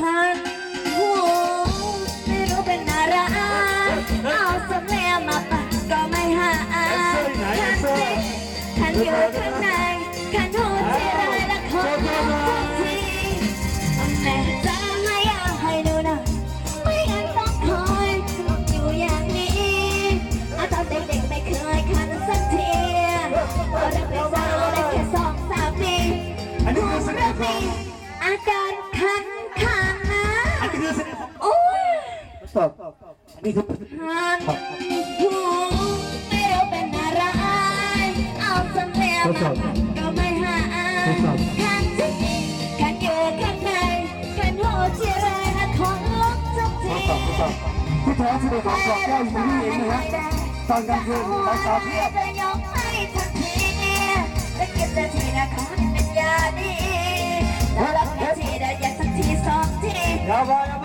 พันหูไม่รู้เป็นอะไรเอาสมแม่มาปัก็ไม่หายคันสิคันอยู่ข้างในคันหูที่ไรละคนทุกทีแม่จะไม่อยากให้ดูนะไม่งั้นต้องคอยอยู่อย่างนี้อาตอนเด็กๆไม่เคยคันสักทีตอนเด็กๆสาวได้แค่สองสามปีอันนี้คือเน่ห์อาการคัน สอบอันนี้คือคันหูไม่รู้เป็นอะไรเอาจนแล้วมันก็ไม่หายคันจริงคันอยู่ข้างในคันหูที่ไรนะของลบทุกทีสอบสอบที่แท้เสน่ห์ของสอบแก้วอยู่ที่นี่เองนะฮะตอนกลางคืนสาวๆเพียบจะยกให้ทันทีและกินแต่ทีนะขอให้เป็นยาดีแล้วรักทีได้อยากสักทีสองที